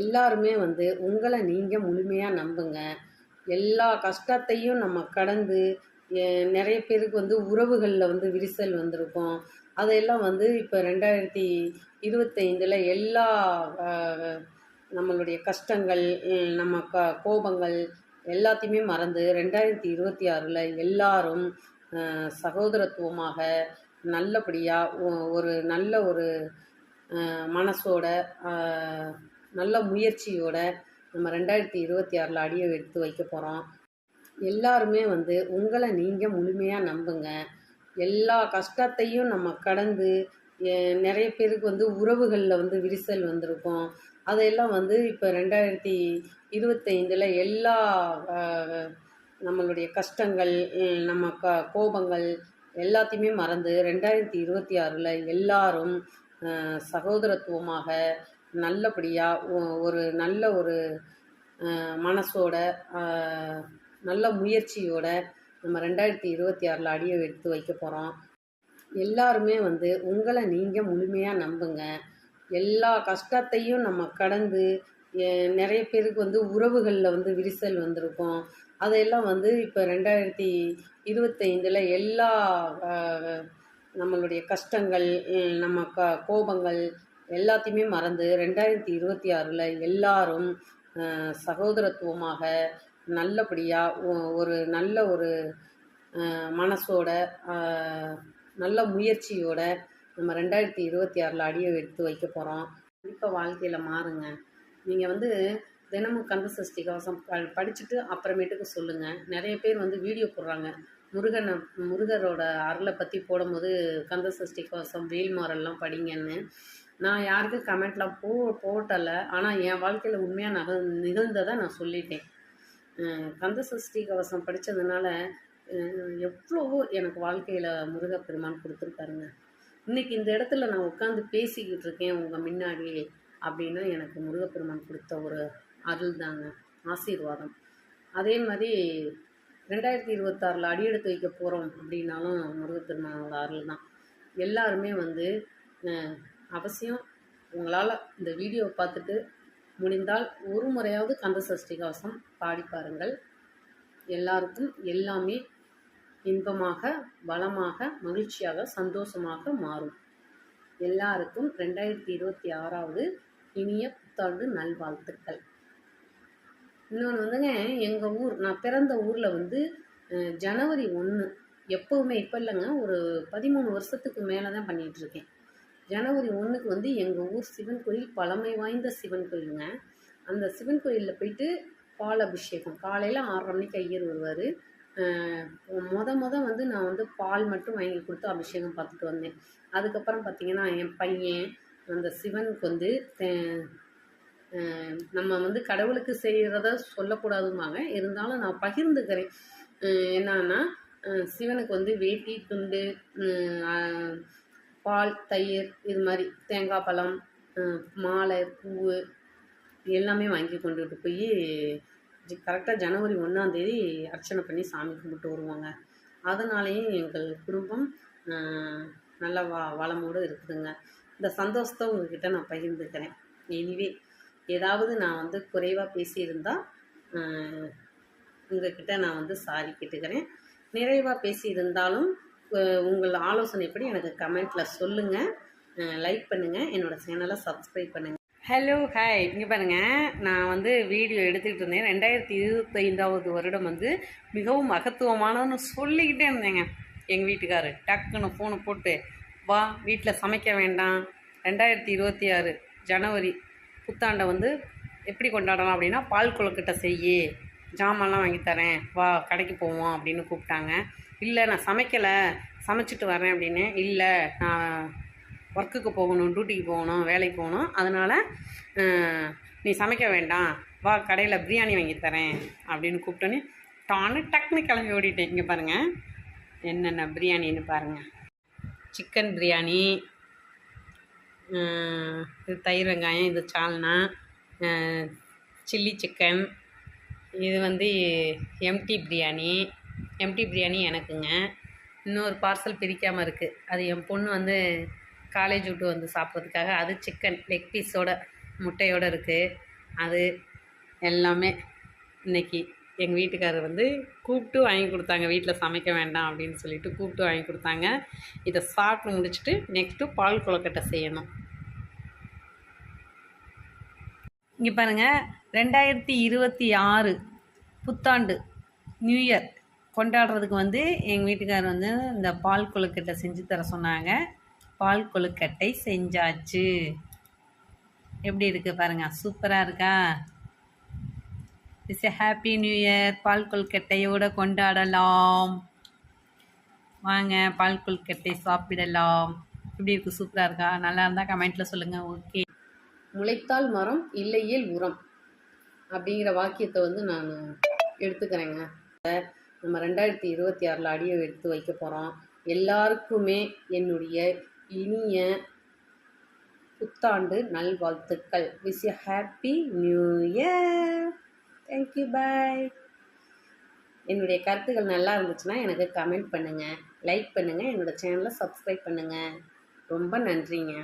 எல்லாருமே வந்து உங்களை நீங்கள் முழுமையாக நம்புங்க. எல்லா கஷ்டத்தையும் நம்ம கடந்து நிறைய பேருக்கு வந்து உறவுகளில் வந்து விரிசல் வந்திருக்கும். அதையெல்லாம் வந்து இப்போ ரெண்டாயிரத்தி இருபத்தைந்தில் எல்லா நம்மளுடைய கஷ்டங்கள் நம்ம க கோபங்கள் எல்லாத்தையுமே மறந்து ரெண்டாயிரத்தி இருபத்தி ஆறில் எல்லாரும் சகோதரத்துவமாக நல்லபடியாக ஒரு நல்ல ஒரு மனசோட நல்ல முயற்சியோட நம்ம ரெண்டாயிரத்தி இருபத்தி ஆறில் அடியை எடுத்து வைக்க போகிறோம் எல்லாருமே வந்து உங்களை நீங்கள் முழுமையாக நம்புங்க. எல்லா கஷ்டத்தையும் நம்ம கடந்து நிறைய பேருக்கு வந்து உறவுகளில் வந்து விரிசல் வந்திருக்கும். அதையெல்லாம் வந்து இப்போ ரெண்டாயிரத்தி இருபத்தைந்தில் எல்லா நம்மளுடைய கஷ்டங்கள் நம்ம க கோபங்கள் எல்லாத்தையுமே மறந்து ரெண்டாயிரத்தி இருபத்தி ஆறில் எல்லாரும் சகோதரத்துவமாக நல்லபடியாக ஒரு நல்ல ஒரு மனசோட நல்ல முயற்சியோட நம்ம ரெண்டாயிரத்தி இருபத்தி ஆறில் அடியை எடுத்து வைக்க போகிறோம் எல்லாருமே வந்து உங்களை நீங்கள் முழுமையாக நம்புங்க. எல்லா கஷ்டத்தையும் நம்ம கடந்து நிறைய பேருக்கு வந்து உறவுகளில் வந்து விரிசல் வந்திருக்கும். அதையெல்லாம் வந்து இப்போ ரெண்டாயிரத்தி இருபத்தைந்தில் எல்லா நம்மளுடைய கஷ்டங்கள் நம்ம க கோபங்கள் எல்லாத்தையுமே மறந்து ரெண்டாயிரத்தி இருபத்தி ஆறில் எல்லாரும் சகோதரத்துவமாக நல்லபடியாக ஒரு நல்ல ஒரு மனசோட நல்ல முயற்சியோட நம்ம ரெண்டாயிரத்தி இருபத்தி ஆறில் அடியை எடுத்து வைக்க போகிறோம் இப்போ வாழ்க்கையில் மாறுங்க. நீங்கள் வந்து தினமும் கந்த சஷ்டி கவசம் ப படிச்சுட்டு அப்புறமேட்டுக்கு சொல்லுங்கள் நிறைய பேர் வந்து வீடியோ போடுறாங்க. முருகனை முருகரோட அருளை பற்றி போடும்போது கந்த சஷ்டி கவசம் வேல்மாரெல்லாம் படிங்கன்னு. நான் யாருக்கும் கமெண்ட்லாம் போ போட்டலை. ஆனால் என் வாழ்க்கையில் உண்மையாக நக நிகழ்ந்ததை நான் சொல்லிட்டேன். கந்த சஷ்டி கவசம் படித்ததுனால எவ்வளவோ எனக்கு வாழ்க்கையில் முருகப்பெருமான் கொடுத்துருக்காருங்க. இன்னைக்கு இந்த இடத்துல நான் உட்காந்து பேசிக்கிட்டு இருக்கேன் உங்கள் முன்னாடி அப்படின்னா எனக்கு முருகப்பெருமான் கொடுத்த ஒரு அருள் தாங்க ஆசீர்வாதம். அதே மாதிரி ரெண்டாயிரத்தி இருபத்தாறில் அடியெடுத்து வைக்க போகிறோம் அப்படின்னாலும் முருகப்பெருமானோட அருள் தான். எல்லாருமே வந்து அவசியம். உங்களால் இந்த வீடியோவை பார்த்துட்டு முடிந்தால் ஒரு முறையாவது கந்த சஷ்டி கவசம் பாடி பாருங்கள். எல்லாருக்கும் எல்லாமே இன்பமாக வளமாக மகிழ்ச்சியாக சந்தோஷமாக மாறும். எல்லாருக்கும் ரெண்டாயிரத்தி இருபத்தி ஆறாவது இனிய புத்தாண்டு நல்வாழ்த்துக்கள். இன்னொன்று வந்துங்க எங்கள் ஊர் நான் பிறந்த ஊரில் வந்து ஜனவரி ஒன்று எப்போவுமே இப்போ இல்லைங்க ஒரு பதிமூணு வருஷத்துக்கு மேலே தான் பண்ணிகிட்டு இருக்கேன். ஜனவரி ஒன்றுக்கு வந்து எங்கள் ஊர் சிவன் கோயில் பழமை வாய்ந்த சிவன் கோயிலுங்க. அந்த சிவன் கோயிலில் போயிட்டு பால் அபிஷேகம் காலையில் ஆறரை மணிக்கு ஐயர் வருவார். மொத மொத வந்து நான் வந்து பால் மட்டும் வாங்கி கொடுத்து அபிஷேகம் பார்த்துட்டு வந்தேன். அதுக்கப்புறம் பார்த்தீங்கன்னா என் பையன் அந்த சிவனுக்கு வந்து நம்ம வந்து கடவுளுக்கு செய்கிறத சொல்லக்கூடாதுமாங்க இருந்தாலும் நான் பகிர்ந்துக்கிறேன். என்னன்னா சிவனுக்கு வந்து வேட்டி துண்டு பால் தயிர் இது மாதிரி தேங்காய் பழம் மாலை பூவு எல்லாமே வாங்கி கொண்டுட்டு போய் கரெக்டாக ஜனவரி ஒன்றாந்தேதி அர்ச்சனை பண்ணி சாமி கும்பிட்டு வருவாங்க. அதனாலேயும் எங்கள் குடும்பம் நல்லா நல்ல வளமோடு இருக்குதுங்க. இந்த சந்தோஷத்தை உங்ககிட்ட நான் பகிர்ந்துக்கிறேன். எனிவே ஏதாவது நான் வந்து குறைவாக பேசியிருந்தால் உங்ககிட்ட நான் வந்து சாரி கேட்டுக்கிறேன். நிறைவாக பேசியிருந்தாலும் உங்கள் ஆலோசனைப்படி எனக்கு கமெண்ட்டில் சொல்லுங்கள் லைக் பண்ணுங்கள் என்னோடய சேனலை சப்ஸ்கிரைப் பண்ணுங்கள் ஹலோ ஹாய் இங்கே பாருங்கள் நான் வந்து வீடியோ எடுத்துக்கிட்டு இருந்தேன். ரெண்டாயிரத்தி இருபத்தைந்தாவது வருடம் வந்து மிகவும் மகத்துவமானதுன்னு சொல்லிக்கிட்டே இருந்தேங்க. எங்கள் வீட்டுக்காரு. டக்குன்னு ஃபோனை போட்டு வா வீட்டில் சமைக்க வேண்டாம். ரெண்டாயிரத்தி இருபத்தி ஆறு ஜனவரி புத்தாண்டை வந்து எப்படி கொண்டாடலாம்? அப்படின்னா பால் குளக்கிட்ட செய்யி ஜாமான்லாம் வாங்கித்தரேன் வா கடைக்கு போவோம் அப்படின்னு கூப்பிட்டாங்க. இல்லை நான் சமைக்கலை. சமைச்சிட்டு வரேன் அப்படின்னு. இல்லை நான் ஒர்க்குக்கு போகணும் டியூட்டிக்கு போகணும் வேலைக்கு போகணும். அதனால் நீ சமைக்க வேண்டாம். வா கடையில் பிரியாணி வாங்கி தரேன் அப்படின்னு கூப்பிட்டோன்னே டானு டக்குன்னு கிளம்பி ஓடிட்டேன். இங்கே பாருங்கள் என்னென்ன பிரியாணின்னு பாருங்கள் சிக்கன் பிரியாணி இது தயிர் வெங்காயம் இது சால்னா சில்லி சிக்கன் இது வந்து எம்டி பிரியாணி எம்டி பிரியாணி எனக்குங்க. இன்னொரு பார்சல் பிரிக்காமல் இருக்குது அது என் பொண்ணு வந்து காலேஜ் விட்டு வந்து சாப்பிட்றதுக்காக அது சிக்கன் லெக் பீஸோட முட்டையோடு இருக்குது அது எல்லாமே இன்னைக்கு எங்கள் வீட்டுக்காரர் வந்து கூப்பிட்டு வாங்கி கொடுத்தாங்க. வீட்டில் சமைக்க வேண்டாம் அப்படின்னு சொல்லிட்டு கூப்பிட்டு வாங்கி கொடுத்தாங்க. இதை சாப்பிட்டு முடிச்சுட்டு நெக்ஸ்ட்டு பால் குளக்கட்டை செய்யணும். இங்கே பாருங்கள் ரெண்டாயிரத்தி இருபத்தி ஆறு புத்தாண்டு நியூ இயர் கொண்டாடுறதுக்கு வந்து எங்கள் வீட்டுக்காரர் வந்து இந்த பால் கொழுக்கட்டை செஞ்சு தர சொன்னாங்க. பால் கொழுக்கட்டை செஞ்சாச்சு. எப்படி இருக்குது பாருங்கள் சூப்பராக இருக்கா? It's a happy new year பால் கொழுக்கட்டையோடு கொண்டாடலாம். வாங்க பால் கொழுக்கட்டை சாப்பிடலாம். எப்படி இருக்குது சூப்பராக இருக்கா? நல்லா இருந்தால் கமெண்ட்டில் சொல்லுங்கள் ஓகே முளைத்தால் மரம் இல்லையேல் உரம். அப்படிங்கிற வாக்கியத்தை வந்து நான் எடுத்துக்கிறேங்க. நம்ம ரெண்டாயிரத்தி இருபத்தி ஆறில் அடியை எடுத்து வைக்க போகிறோம் எல்லாருக்குமே என்னுடைய இனிய புத்தாண்டு நல்வாழ்த்துக்கள். Wish you happy new year thank you bye என்னுடைய கருத்துக்கள் நல்லா இருந்துச்சுன்னா எனக்கு கமெண்ட் பண்ணுங்கள் லைக் பண்ணுங்கள் என்னோடய சேனலை சப்ஸ்கிரைப் பண்ணுங்கள் ரொம்ப நன்றிங்க.